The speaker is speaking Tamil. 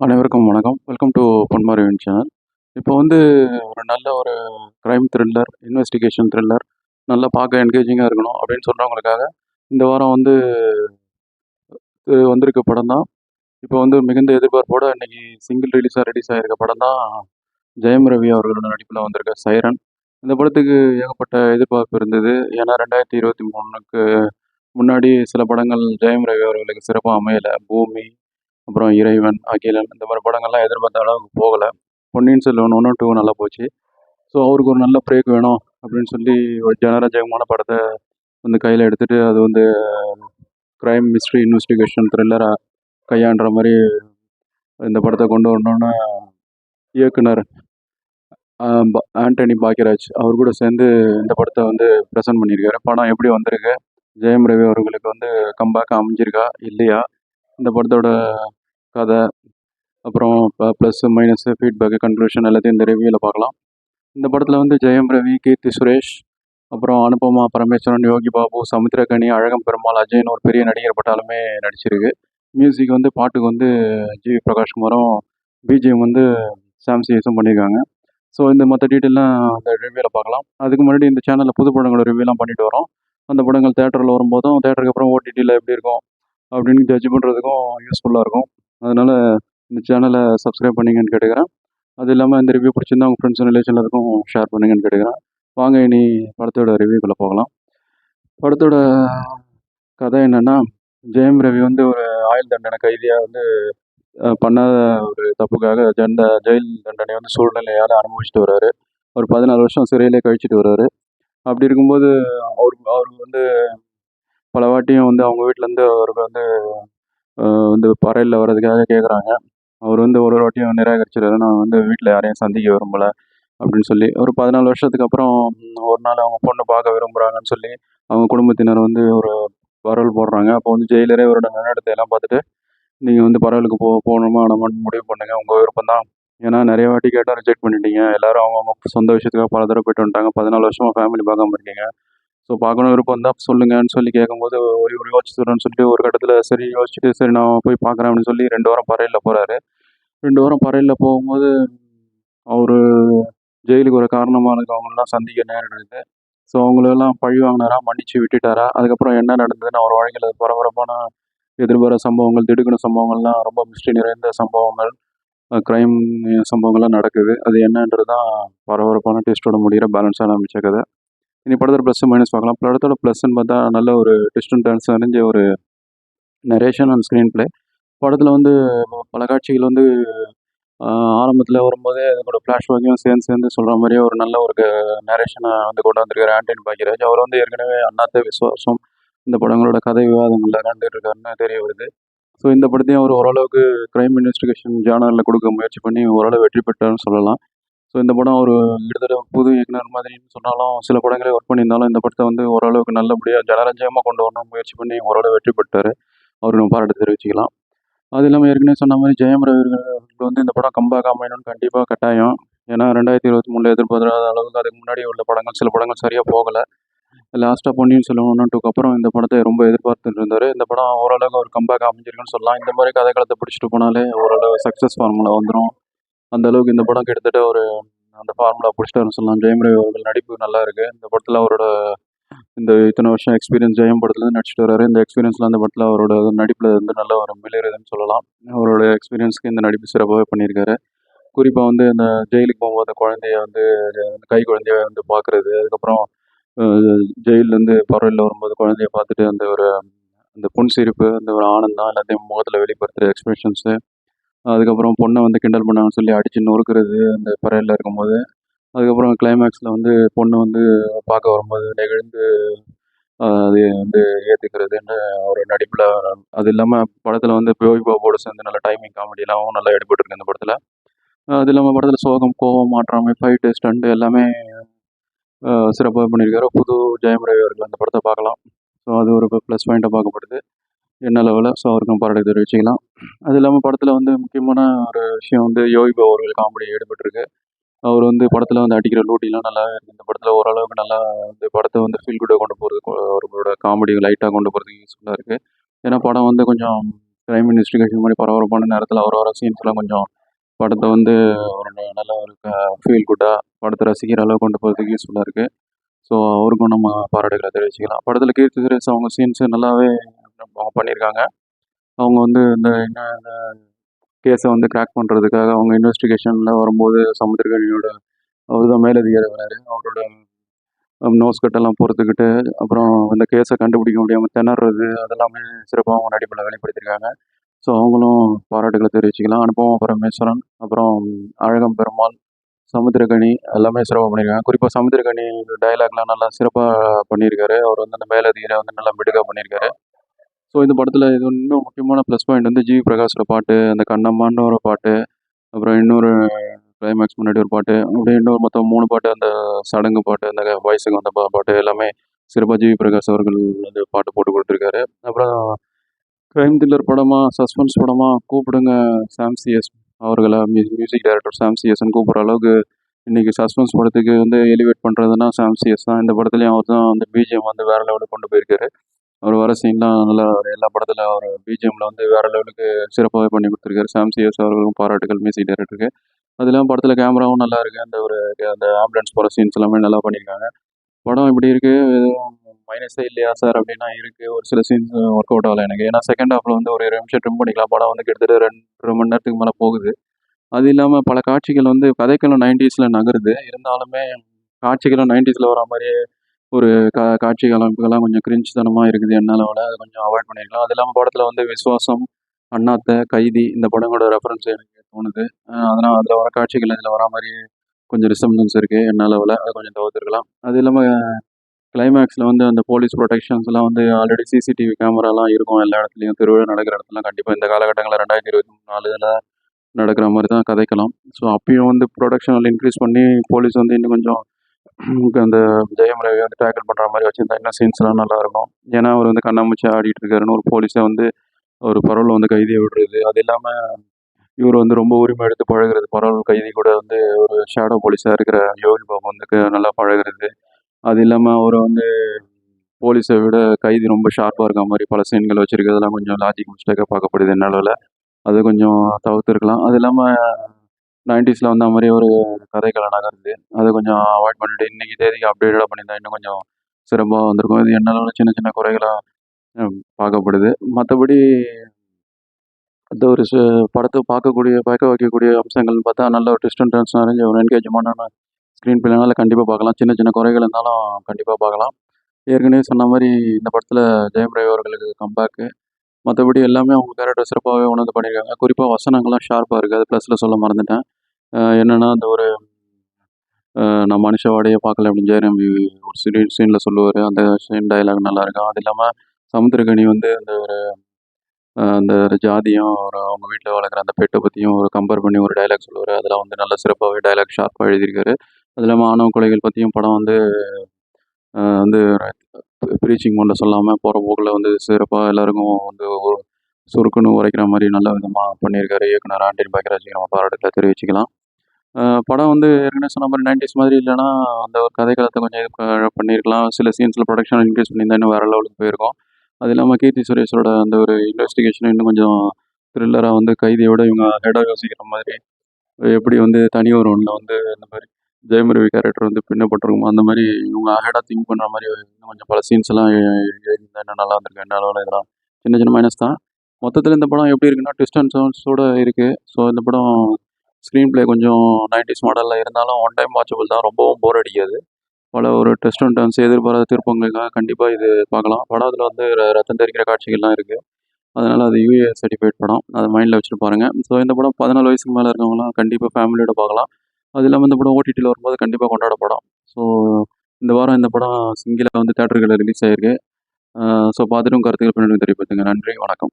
அனைவருக்கும் வணக்கம். Welcome to Ponmariyan channel. இப்போ வந்து ஒரு நல்ல ஒரு க்ரைம் த்ரில்லர், இன்வெஸ்டிகேஷன் த்ரில்லர், நல்லா பார்க்க என்கேஜிங்காக இருக்கணும் அப்படின்னு சொல்கிறவங்களுக்காக இந்த வாரம் வந்து வந்திருக்க படம் தான். இப்போ வந்து மிகுந்த எதிர்பார்ப்போடு இன்றைக்கி சிங்கிள் ரிலீஸாக ரிலீஸ் ஆகியிருக்க படம் தான் ஜெயம் ரவி அவர்களோட நடிப்பில் வந்திருக்க சைரன். இந்த படத்துக்கு ஏகப்பட்ட எதிர்பார்ப்பு இருந்தது. ஏன்னா 2023க்கு முன்னாடி சில படங்கள் ஜெயம் ரவி அவர்களுக்கு சிறப்பாக அமையலை பூமி, அப்புறம் இறைவன், அகிலன் இந்த மாதிரி படங்கள்லாம் எதிர்பார்த்த அளவுக்கு போகலை பொன்னியின் செல்வன் 1, 2 நல்லா போச்சு. ஸோ அவருக்கு ஒரு நல்ல பிரேக் வேணும் அப்படின்னு சொல்லி ஒரு ஜனரஞ்சகமான படத்தை வந்து கையில் எடுத்துகிட்டு அது வந்து க்ரைம் மிஸ்ட்ரி, இன்வெஸ்டிகேஷன், த்ரில்லராக கையாண்டுற மாதிரி இந்த படத்தை கொண்டு வரணுன்னு இயக்குனர் ஆண்டனி பாக்கியராஜ் அவர் கூட சேர்ந்து இந்த படத்தை வந்து பிரசன்ட் பண்ணியிருக்காரு. படம் எப்படி வந்திருக்கு? ஜெயம் ரவி அவர்களுக்கு வந்து கம்பேக் அமைஞ்சிருக்கா? இல்லையா? இந்த படத்தோட கதை, அப்புறம் ப ப்ளஸ், மைனஸு ஃபீட்பேக்கு கன்க்ளூஷன் எல்லாத்தையும் இந்த ரிவியூவில் பார்க்கலாம். இந்த படத்தில் வந்து ஜெயம் ரவி, கீர்த்தி சுரேஷ், அப்புறம் அனுபமா பரமேஸ்வரன், யோகி பாபு, சமுத்திரகனி அழகம் பெருமாள், அஜய்ன்னு ஒரு பெரிய நடிகர் பட்டாலுமே நடிச்சிருக்கு. மியூசிக் வந்து பாட்டுக்கு வந்து ஜி. வி. பிரகாஷ்குமாரும், பிஜிஎம் வந்து சாம்சிஎஸும் பண்ணியிருக்காங்க. ஸோ இந்த மற்ற டீட்டெயிலாம் அந்த ரிவ்யூவில் பார்க்கலாம். அதுக்கு முன்னாடி இந்த சேனலில் புது படங்களோட ரிவ்யூலாம் பண்ணிட்டு வரோம். அந்த படங்கள் தேட்டரில் வரும்போதும், தியேட்டருக்கு அப்புறம் ஓடிடியில் எப்படி இருக்கும்? அப்படின்னு ஜட்ஜ் பண்ணுறதுக்கும் யூஸ்ஃபுல்லாக இருக்கும். அதனால் இந்த சேனலை சப்ஸ்கிரைப் பண்ணீங்கன்னு கேட்டுக்கிறேன். அது இல்லாமல் இந்த ரிவ்யூ பிடிச்சிருந்தா உங்கள் ஃப்ரெண்ட்ஸ், ரிலேஷன் எல்லாருக்கும் ஷேர் பண்ணுங்கன்னு கேட்டுக்கிறேன். வாங்க இனி படத்தோட ரிவ்யூக்குள்ளே போகலாம். படத்தோட கதை என்னென்னா ஜெயம் ரவி வந்து ஒரு ஆயுள் தண்டனை கைதியாக வந்து பண்ணாத ஒரு தப்புக்காக ஜெண்ட ஜெயில் தண்டனைய வந்து சூழ்நிலையால் அனுபவிச்சுட்டு வர்றாரு ஒரு 14 வருஷம் சிறையிலே கழிச்சிட்டு வர்றாரு அப்படி இருக்கும்போது அவர் அவருக்கு வந்து பல வாட்டியும் வந்து அவங்க வீட்டிலேருந்து அவருக்கு வந்து வந்து பறையில் வர்றதுக்காக கேட்குறாங்க. அவர் வந்து ஒரு ஒரு வாட்டியும் நிராகரிச்சிடாரு நான் வந்து வீட்டில் யாரையும் சந்திக்க விரும்பல அப்படின்னு சொல்லி. ஒரு 14 வருஷத்துக்கு அப்புறம் ஒரு நாள் அவங்க பொண்ணு பார்க்க விரும்புகிறாங்கன்னு சொல்லி, அவங்க குடும்பத்தினர் வந்து ஒரு பரவல் போடுறாங்க. அப்போ வந்து ஜெயிலரே இவரோட நிலநடத்தை எல்லாம் பார்த்துட்டு, நீங்கள் வந்து பரவலுக்கு போ போகணுமா வேணாமான்னு முடிவு பண்ணுங்க. உங்கள் விருப்பம் தான். ஏன்னா நிறைய வாட்டி கேட்டால் ரிஜெக்ட் பண்ணிட்டீங்க. எல்லாரும் அவங்க சொந்த விஷயத்துக்காக பல தடவை போயிட்டு வந்துட்டாங்க. பதினாலு வருஷமாக ஃபேமிலி பார்க்காம இருக்கீங்க. ஸோ பார்க்கணும் விருப்பம் இருந்தால் சொல்லுங்கன்னு சொல்லி கேட்கும்போது, ஒரு இவரு யோசிச்சு சொல்றேன்னு சொல்லிட்டு ஒரு கட்டத்தில் சரி யோசிச்சுட்டு, சரி நான் போய் பார்க்குறேன் அப்படின்னு சொல்லி ரெண்டு வாரம் பறையில் போகிறாரு ரெண்டு வாரம் பறையில் போகும்போது, அவர் ஜெயிலுக்கு ஒரு காரணமா இருக்கவங்களலாம் சந்திக்க நேரிடுது. ஸோ அவங்களெல்லாம் பழி வாங்கினாரா மன்னிச்சு விட்டுட்டாரா? அதுக்கப்புறம் என்ன நடந்ததுன்னு அவர் வாழ்க்கையில பரபரப்பான எதிர்பார சம்பவங்கள், திடுக்கின சம்பவங்கள்லாம் ரொம்ப மிஸ்டி நிறைந்த சம்பவங்கள், க்ரைம் சம்பவங்கள்லாம் நடக்குது. அது என்னன்றது தான் பரபரப்பான டேஸ்ட்டோட முடியிற பேலன்ஸான அமைச்ச கதை. இனி படத்தோட ப்ளஸ், மைனஸ் பார்க்கலாம். படத்தோட ப்ளஸ்ன்னு பார்த்தா, நல்ல ஒரு டெஸ்ட் அண்ட் டர்ன்ஸ் ஒரு நரேஷன் அண்ட் ஸ்க்ரீன் பிளே படத்தில் வந்து பல காட்சிகள் வந்து ஆரம்பத்தில் வரும்போது வரும்போதே அதோட ஃப்ளாஷ்பேக்கையும் சேர்ந்து சேர்ந்து சொல்கிற மாதிரியே ஒரு நல்ல ஒரு நரேஷனை வந்து கொண்டு வந்திருக்காரு ஆண்டனி பாக்கியராஜ் அவர் வந்து ஏற்கனவே அண்ணாத்த விஸ்வாசம் இந்த படங்களோட கதை விவாதங்களில் கலந்துட்டு இருக்காருன்னு தெரிய வருது. ஸோ இந்த படத்தையும் அவர் ஓரளவுக்கு க்ரைம் இன்வெஸ்டிகேஷன் ஜானர்ல கொடுக்க முயற்சி பண்ணி ஓரளவு வெற்றி பெற்றார்னு சொல்லலாம். ஸோ இந்த படம் ஒரு கிட்டத்தட்ட புது இயக்குனர் மாதிரின்னு சொன்னாலும், சில படங்களே ஒர்க் பண்ணியிருந்தாலும், இந்த படத்தை வந்து ஓரளவுக்கு நல்லபடியாக ஜனரஞ்சகமாக கொண்டு வரணும்னு முயற்சி பண்ணி ஓரளவு வெற்றி பெற்றார் அவர் நம்ம பாராட்டு தெரிவிச்சுக்கலாம். அது இல்லாமல் ஏற்கனவே சொன்ன மாதிரி ஜெயம் ரவி அவர்களுக்கு வந்து இந்த படம் கம்பேக் அமையணும்னு கண்டிப்பாக கட்டாயம். ஏன்னா 2023ல எதிர்பாராத அளவுக்கு அதுக்கு முன்னாடி உள்ள படங்கள், சில படங்கள் சரியாக போகலை லாஸ்ட்டாக பொன்னியின் செல்வன் 1, 2க்கு அப்புறம் இந்த படத்தை ரொம்ப எதிர்பார்த்துட்டு இருந்தார் இந்த படம் ஓரளவுக்கு ஒரு கம்பேக் அமைஞ்சிருக்குன்னு சொல்லலாம். இந்த மாரி கதைக்களத்த பிடிச்சிட்டு போனாலே ஓரளவு சக்ஸஸ் ஃபார்முலா வந்துடும் அந்த அளவுக்கு இந்த படம் கிட்டத்தட்ட ஒரு அந்த ஃபார்முலா பிடிச்சிட்டாருன்னு சொல்லலாம். ஜெயம் ரவி அவர்கள் நடிப்பு நல்லா இருக்கு. இந்த படத்தில் அவரோட இந்த இத்தனை வருஷம் எக்ஸ்பீரியன்ஸ் ஜெயம் படத்துல நடிச்சுட்டு வராரு. இந்த எக்ஸ்பீரியன்ஸ்ல அந்த படத்தில் அவரோட நடிப்புல வந்து நல்ல ஒரு மிளிருதுன்னு சொல்லலாம். அவரோட எக்ஸ்பீரியன்ஸ்க்கு இந்த நடிப்பு சிறப்பாக பண்ணியிருக்காரு. குறிப்பாக வந்து இந்த ஜெயிலுக்கு போகும்போது குழந்தைய வந்து கை குழந்தைய வந்து பார்க்குறது, அதுக்கப்புறம் ஜெயிலேருந்து ஜெயில்லேருந்து வரும்போது குழந்தைய பார்த்துட்டு அந்த ஒரு அந்த புன்சிரிப்பு, அந்த ஒரு ஆனந்தம் எல்லாத்தையும் முகத்தில் வெளிப்படுத்துகிற எக்ஸ்பிரஷன்ஸு, அதுக்கப்புறம் பொண்ணை வந்து கிண்டல் பண்ணாங்கன்னு சொல்லி அடிச்சு நொறுக்கிறது அந்த பரோல்ல இருக்கும்போது, அதுக்கப்புறம் கிளைமேக்ஸில் வந்து பொண்ணு வந்து பார்க்க வரும்போது நெகிழ்ந்து அது வந்து ஏற்றுக்கிறதுன்னு ஒரு நடிப்பில் அது இல்லாமல் படத்தில் வந்து யோகி பாபோடு சேர்ந்து நல்ல டைமிங் காமெடியெல்லாம் நல்லா எடுபட்டுருக்கு இந்த படத்தில் அது இல்லாமல் படத்தில் சோகம், கோவம், மாற்றாமை, ஃபைட்டு, ஸ்டண்ட்டு எல்லாமே சிறப்பாக பண்ணியிருக்காரு. புது ஜெயம் ரவி அவர்கள் அந்த படத்தை பார்க்கலாம். ஸோ அது ஒரு ப்ளஸ் பாயிண்ட்டாக பார்க்கப்படுது. என்ன லெவலில் ஸோ அவருக்கும் பாராட்டு தெரிவிச்சுக்கலாம். அது இல்லாமல் படத்தில் வந்து முக்கியமான ஒரு விஷயம் வந்து யோகிபா அவர்கள் காமெடி ஈடுபட்டிருக்கு அவர் வந்து படத்தில் வந்து அடிக்கிற லூட்டிலாம் நல்லா இருக்குது இந்த படத்தில் ஓரளவுக்கு நல்லா வந்து படத்தை வந்து ஃபீல் குட்டாக கொண்டு போகிறதுக்கு அவர்களோட காமெடி லைட்டாக கொண்டு போகிறதுக்கு யூஸ்ஃபுல்லாக இருக்குது ஏன்னா படம் வந்து கொஞ்சம் க்ரைம் இன்வெஸ்டிகேஷன் மாதிரி பரபரப்பான நேரத்தில் அவர் வர சீன்ஸ்லாம் கொஞ்சம் படத்தை வந்து ஒரு நல்ல ஒரு ஃபீல் குட்டாக படத்தை ரசிக்கிற அளவுக்கு கொண்டு போகிறதுக்கு யூஸ்ஃபுல்லாக இருக்குது ஸோ அவருக்கும் நம்ம பாராட்டுகளை தெரிவிச்சுக்கலாம். படத்தில் கீர்த்தி சுரேஷ் அவங்க சீன்ஸு நல்லாவே அவங்க பண்ணியிருக்காங்க அவங்க வந்து இந்த என்ன கேஸை வந்து கிராக் பண்ணுறதுக்காக அவங்க இன்வெஸ்டிகேஷனில் வரும்போது சமுத்திரகனியோட அவர் தான் மேலதிகாரி வராரு. அவரோட நோஸ் கட்டெல்லாம் பொறுத்துக்கிட்டு அப்புறம் இந்த கேஸை கண்டுபிடிக்க முடியாமல் திணறது அதெல்லாமே சிறப்பாக அவங்க நடிப்பில் வெளிப்படுத்தியிருக்காங்க. ஸோ அவங்களும் பாராட்டுகளை தெரிவிச்சுக்கலாம். அனுபவம் பரமேஸ்வரன் அப்புறம் அழகம் பெருமாள் சமுத்திரகனி எல்லாமே சிறப்பாக பண்ணியிருக்காங்க. குறிப்பாக சமுத்திரகனி டயலாக்லாம் நல்லா சிறப்பாக பண்ணியிருக்காரு. அவர் வந்து அந்த மேலதிகாரி வந்து நல்லா மிடுக்காக பண்ணியிருக்காரு. ஸோ இந்த படத்தில் இது இன்னும் முக்கியமான ப்ளஸ் பாயிண்ட் வந்து ஜிவி பிரகாஷோட பாட்டு அந்த கண்ணம்மான்னு ஒரு பாட்டு அப்புறம் இன்னொரு கிளைமேக்ஸ் முன்னாடி ஒரு பாட்டு அப்படியே இன்னொரு மொத்தம் மூணு பாட்டு அந்த சடங்கு பாட்டு அந்த வயசுக்கு வந்த பா- பாட்டு எல்லாமே சிறப்பாக ஜிவி பிரகாஷ் அவர்கள் வந்து பாட்டு போட்டு கொடுத்துருக்காரு. அப்புறம் க்ரைம் த்ரில்லர் படமா சஸ்பென்ஸ் படமா கூப்பிடுங்க சாம் சிஎஸ் அவர்களை மியூசிக் டைரக்டர் சாம் சிஎஸ்ன்னு கூப்பிட்ற அளவுக்கு இன்றைக்கி சஸ்பென்ஸ் படத்துக்கு வந்து எலிவேட் பண்ணுறதுனா சாம் சிஎஸ் தான். இந்த படத்துலையும் அவர் தான் வந்து பிஜிஎம் வந்து வேற லெவலுக்கு கொண்டு போயிருக்காரு. அவர் வர சீன்லாம் நல்லா எல்லா படத்தில் அவர் பிஜிஎம்ல வந்து வேற லெவலுக்கு சிறப்பாகவே பண்ணி கொடுத்துருக்காரு. சாம் சிஎஸ் அவர்களுக்கும் பாராட்டுகள் மியூசிக் டைரக்டருக்கு அது இல்லாமல் படத்தில் கேமராவும் நல்லா இருக்கு. அந்த ஒரு அந்த ஆம்புலன்ஸ் போகிற சீன்ஸ் எல்லாமே நல்லா பண்ணியிருக்காங்க படம் இப்படி இருக்கு. எதுவும் மைனஸே இல்லையா சார் அப்படின்னா இருக்கு. ஒரு சில சீன்ஸ் ஒர்க் அவுட் ஆகல எனக்கு. ஏன்னா செகண்ட் ஹாஃப்ல வந்து ஒரு ரெண்டு நிமிஷம் ட்ரிம் பண்ணிக்கலாம். படம் வந்து கிட்டத்தட்ட ரெண்டு மணி நேரத்துக்கு மேலே போகுது. அது இல்லாமல் பல காட்சிகள் வந்து கதைக்களும் நைன்டிஸில் நகருது. இருந்தாலுமே காட்சிகளும் நைன்டிஸில் வர மாதிரியே ஒரு கா காட்சி கலப்புகள்லாம் கொஞ்சம் கிரிஞ்சுத்தனமாக இருக்குது என்னால் அவளை. அதை கொஞ்சம் அவாய்ட் பண்ணிக்கலாம் அது இல்லாமல் படத்தில் வந்து விஸ்வாசம் அண்ணாத்த கைதி இந்த படங்களோட ரெஃபரன்ஸ் எனக்கு தோணுது. அதனால் அதில் வர காட்சிகள் இதில் வர மாதிரி கொஞ்சம் ரிசம்பன்ஸ் இருக்குது என்னால் அவளை. அதை கொஞ்சம் தவிர்த்துருக்கலாம். அது இல்லாமல் கிளைமேக்ஸில் வந்து அந்த போலீஸ் ப்ரொடெக்ஷன்ஸ்லாம் வந்து ஆல்ரெடி சிசிடிவி கேமராலாம் இருக்கும். எல்லா இடத்துலையும் திருவிழா நடக்கிற இடத்துலாம் கண்டிப்பாக இந்த காலகட்டங்களில் ரெண்டாயிரத்தி இருபத்தி நாலுல நடக்கிற மாதிரி தான் கதைக்கலாம். ஸோ அப்பயும் வந்து ப்ரொடக்ஷனில் இன்க்ரீஸ் பண்ணி போலீஸ் வந்து இன்னும் கொஞ்சம் அந்த ஜெயம் ரவி வந்து டேக்கிள் பண்ணுற மாதிரி வச்சுருந்தா இன்னும் சீன்ஸ்லாம் நல்லா இருக்கும்? ஏன்னா அவர் வந்து கண்ணாமூச்சி ஆடிட்டு இருக்காருன்னு ஒரு போலீஸை வந்து ஒரு பரவல் வந்து கைதியை விடுறது. அது இல்லாமல் இவர் வந்து ரொம்ப உரிமை எடுத்து பழகுறது. பரவல் கைதி கூட வந்து ஒரு ஷேடோ போலீஸாக இருக்கிற யோகி பாபு வந்து நல்லா பழகுறது. அது இல்லாமல் அவர் வந்து போலீஸை விட கைதி ரொம்ப ஷார்ப்பாக இருக்க மாதிரி பல சீன்கள் வச்சிருக்கிறதுலாம் கொஞ்சம் லாஜிக் மிஸ்டேக்காக பார்க்கப்படுது என்னால் அது கொஞ்சம் தவிர்த்துருக்கலாம். அது இல்லாமல் நைன்டிஸில் வந்த மாதிரி ஒரு கதைக்கள நகருது அதை கொஞ்சம் அவாய்ட் பண்ணிட்டு இன்னைக்கு தேதிக்கு அப்டேட்டடாக பண்ணியிருந்தா இன்னும் கொஞ்சம் சிறப்பாக வந்திருக்கும். இது என்னால் சின்ன சின்ன குறைகளாக பார்க்கப்படுது. மற்றபடி அந்த ஒரு ச படத்தை பார்க்கக்கூடிய பார்க்க வைக்கக்கூடிய அம்சங்கள்னு பார்த்தா நல்ல ஒரு ட்விஸ்ட் அண்ட் நிறைஞ்ச ஒரு என்கேஜ்மெண்டான ஸ்க்ரீன் பிளேனால கண்டிப்பாக பார்க்கலாம். சின்ன சின்ன குறைகள் இருந்தாலும் கண்டிப்பாக பார்க்கலாம். ஏற்கனவே சொன்ன மாதிரி இந்த படத்தில் ஜெயம் ரவி அவர்களுக்கு கம்பேக்கு மற்றபடி எல்லாமே அவங்க கேரக்டர் சிறப்பாகவே உணர்ந்து பண்ணியிருக்காங்க. குறிப்பாக வசனங்கள்லாம் ஷார்ப்பாக இருக்குது அது ப்ளஸில் சொல்ல மறந்துட்டேன். என்னென்னா அந்த ஒரு நான் மனுஷ வாடையை பார்க்கல அப்படின்னு ஜெயரம்பி ஒரு சீன் சீனில் சொல்லுவார். அந்த சீன் டயலாக் நல்லாயிருக்கும் அது இல்லாமல் சமுத்திரகனி வந்து அந்த ஒரு அந்த ஒரு ஜாதியும் ஒரு அவங்க வீட்டில் வளர்க்குற அந்த பெட்டை பற்றியும் ஒரு கம்பேர் பண்ணி ஒரு டயலாக் சொல்லுவார். அதெல்லாம் வந்து நல்ல சிறப்பாகவே டயலாக் ஷார்ப்பாக எழுதியிருக்காரு. அது இல்லாமல் ஆணவ கொலைகள் பற்றியும் படம் வந்து வந்து ப்ரீச்சிங் பண்ண சொல்லாமல் போகிற போக்கில் வந்து சிறப்பாக எல்லாருக்கும் வந்து ஒரு சுருக்குன்னு உரைக்கிற மாதிரி நல்ல விதமாக பண்ணியிருக்காரு இயக்குனர் ஆண்டின் பாக்கியராஜுக்கு நம்ம பாராட்டுகளை தெரிவிச்சுக்கலாம். படம் வந்து ஏற்கனவே சொன்ன மாதிரி நைன்டிஸ் மாதிரி இல்லைன்னா அந்த ஒரு கதைக்களத்தை கொஞ்சம் இது பண்ணியிருக்கலாம். சில சீன்ஸில் ப்ரொடக்ஷன் இன்க்ரீஸ் பண்ணியிருந்தா இன்னும் வேறு லெவலுக்கு போயிருக்கும். அது இல்லாமல் கீர்த்தி சுரேஷோட அந்த ஒரு இன்வெஸ்டிகேஷன் இன்னும் கொஞ்சம் த்ரில்லராக வந்து கைதியோட இவங்க ஹெடாக யோசிக்கிற மாதிரி எப்படி வந்து தனி ஒரு ஒன்று வந்து இந்த மாதிரி ஜெயமுருவி கேரக்டர் வந்து பின்னப்பட்டிருக்குமோ அந்த மாதிரி இவங்க அஹெடாக திங்க் பண்ணுற மாதிரி இன்னும் கொஞ்சம் பல சீன்ஸ் எல்லாம் எழுதியிருந்தா இன்னும் நல்லா இருந்திருக்கு என்ன அளவில் இதெல்லாம் சின்ன சின்ன மைனஸ் தான். மொத்தத்தில் இந்த படம் எப்படி இருக்குன்னா ட்விஸ்ட் அண்ட் சவுண்ட்ஸோட இருக்குது ஸோ இந்த படம் ஸ்க்ரீன் ப்ளே கொஞ்சம் நைன்டிஸ் மாடலில் இருந்தாலும் ஒன் டைம் வாட்சபிள் தான். ரொம்பவும் போர் அடிக்காது. பல ஒரு டெஸ்ட் அண்ட் டர்ன்ஸ் எதிர்பாராத திருப்பங்களுக்காக கண்டிப்பாக இது பார்க்கலாம். படத்தில் வந்து ரத்தம் தெரிக்கிற காட்சிகள்லாம் இருக்குது அதனால் அது யூஏ சர்டிஃபைட் படம். அதை மைண்டில் வச்சுட்டு பாருங்கள் ஸோ இந்த படம் பதினாலு வயசுக்கு மேலே இருக்கவங்களாம் கண்டிப்பாக ஃபேமிலியோட பார்க்கலாம். அது இல்லாமல் இந்த படம் ஓடிடியில் வரும்போது கண்டிப்பாக கொண்டாட படம். ஸோ இந்த வாரம் இந்த படம் சிங்கிளாக வந்து தேட்டர்களில் ரிலீஸ் ஆயிருக்கு. ஸோ பார்த்துட்டும் கருத்துக்கள் பின்னாடி தெரிவிப்பதுங்க நன்றி வணக்கம்.